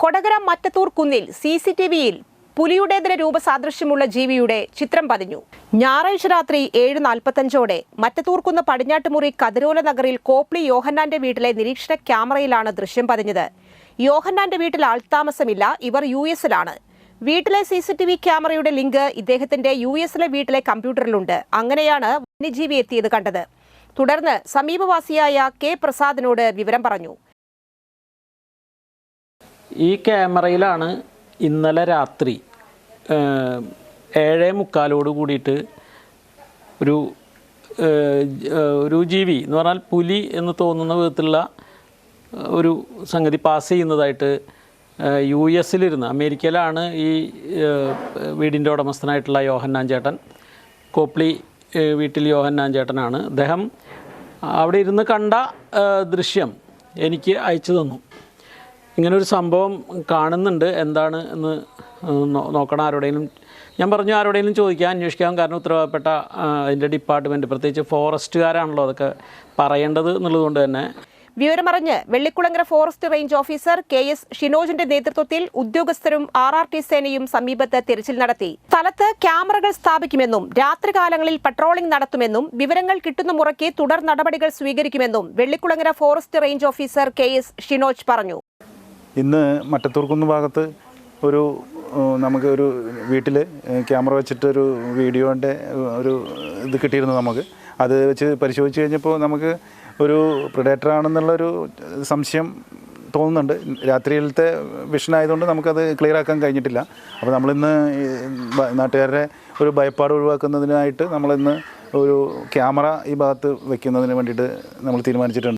കൊടകര മറ്റത്തൂർ കുന്നിൽ C C T വിയിൽ പുലിയുടേതിന് രൂപസാദൃശ്യമുള്ള ജീവിയുടെ ചിത്രം പതിഞ്ഞു. ഞായറാഴ്ച രാത്രി ഏഴ് നാൽപ്പത്തഞ്ചോടെ മറ്റത്തൂർക്കുന്ന് പടിഞ്ഞാട്ടുമുറി കതിരോല നഗറിൽ കോപ്ലി യോഹന്നാന്റെ വീട്ടിലെ നിരീക്ഷണ ക്യാമറയിലാണ് ദൃശ്യം പതിഞ്ഞത്. യോഹന്നാന്റെ വീട്ടിൽ ആൾത്താമസമില്ല ഇവർ യു എസിലാണ്. വീട്ടിലെ സി സി ടി വി ക്യാമറയുടെ ലിങ്ക് ഇദ്ദേഹത്തിന്റെ യു എസിലെ വീട്ടിലെ കമ്പ്യൂട്ടറിലുണ്ട്. അങ്ങനെയാണ് വന്യജീവി എത്തിയത് കണ്ടത്. തുടർന്ന് സമീപവാസിയായ കെ പ്രസാദിനോട് വിവരം പറഞ്ഞു. ഈ ക്യാമറയിലാണ് ഇന്നലെ രാത്രി ഏഴേ മുക്കാലോട് കൂടിയിട്ട് ഒരു ഒരു ജീവി എന്ന് പറഞ്ഞാൽ പുലി എന്ന് തോന്നുന്ന വിധത്തിലുള്ള ഒരു സംഗതി പാസ് ചെയ്യുന്നതായിട്ട് യു എസിലിരുന്ന് അമേരിക്കയിലാണ് ഈ വീടിന്റെ ഉടമസ്ഥനായിട്ടുള്ള യോഹന്നാൻ ചേട്ടൻ കോപ്ലി വീട്ടിൽ യോഹന്നാൻ ചേട്ടനാണ്. അദ്ദേഹം അവിടെ ഇരുന്ന് കണ്ട ദൃശ്യം എനിക്ക് അയച്ചു തന്നു. ഇങ്ങനൊരു സംഭവം കാണുന്നുണ്ട്. എന്താണ് എന്ന് നോക്കണം ആരോടെങ്കിലും. ഞാൻ പറഞ്ഞു ആരോടെങ്കിലും ചോദിക്കാം അന്വേഷിക്കാൻ കാരണം ഉത്തരവാദപ്പെട്ട അതിന്റെ ഡിപ്പാർട്ട്മെന്റ് പ്രത്യേകിച്ച് ഫോറസ്റ്റുകാരാണല്ലോ അതൊക്കെ പറയേണ്ടത് എന്നുള്ളതുകൊണ്ട് തന്നെ. വിവരമറിഞ്ഞ് Vellikulangara forest range officer K S ഷിനോജിന്റെ നേതൃത്വത്തിൽ ഉദ്യോഗസ്ഥരും ആർ ആർ ടി സേനയും സമീപത്ത് തിരച്ചിൽ നടത്തി. സ്ഥലത്ത് ക്യാമറകൾ സ്ഥാപിക്കുമെന്നും രാത്രികാലങ്ങളിൽ പട്രോളിംഗ് നടത്തുമെന്നും വിവരങ്ങൾ കിട്ടുന്ന മുറയ്ക്ക് തുടർ നടപടികൾ സ്വീകരിക്കുമെന്നും Vellikulangara forest range officer K S Shinoj പറഞ്ഞു. ഇന്ന് മറ്റത്തൂർക്കുന്ന് ഭാഗത്ത് ഒരു നമുക്ക് ഒരു വീട്ടിൽ ക്യാമറ വെച്ചിട്ടൊരു വീഡിയോന്റെ ഒരു ഇത് കിട്ടിയിരുന്നു നമുക്ക്. അത് വെച്ച് പരിശോധിച്ച് കഴിഞ്ഞപ്പോൾ നമുക്ക് ഒരു പ്രിഡേറ്റർ ആണെന്നുള്ളൊരു സംശയം തോന്നുന്നുണ്ട്. രാത്രിയിലത്തെ വിഷൻ ആയതുകൊണ്ട് നമുക്കത് ക്ലിയർ ആക്കാൻ കഴിഞ്ഞിട്ടില്ല. അപ്പോൾ നമ്മളിന്ന് നാട്ടുകാരുടെ ഒരു ഭയപ്പാട് ഒഴിവാക്കുന്നതിനായിട്ട് നമ്മളിന്ന് ഒരു ക്യാമറ ഈ ഭാഗത്ത് വെക്കുന്നതിന് വേണ്ടിയിട്ട് നമ്മൾ തീരുമാനിച്ചിട്ടുണ്ട്.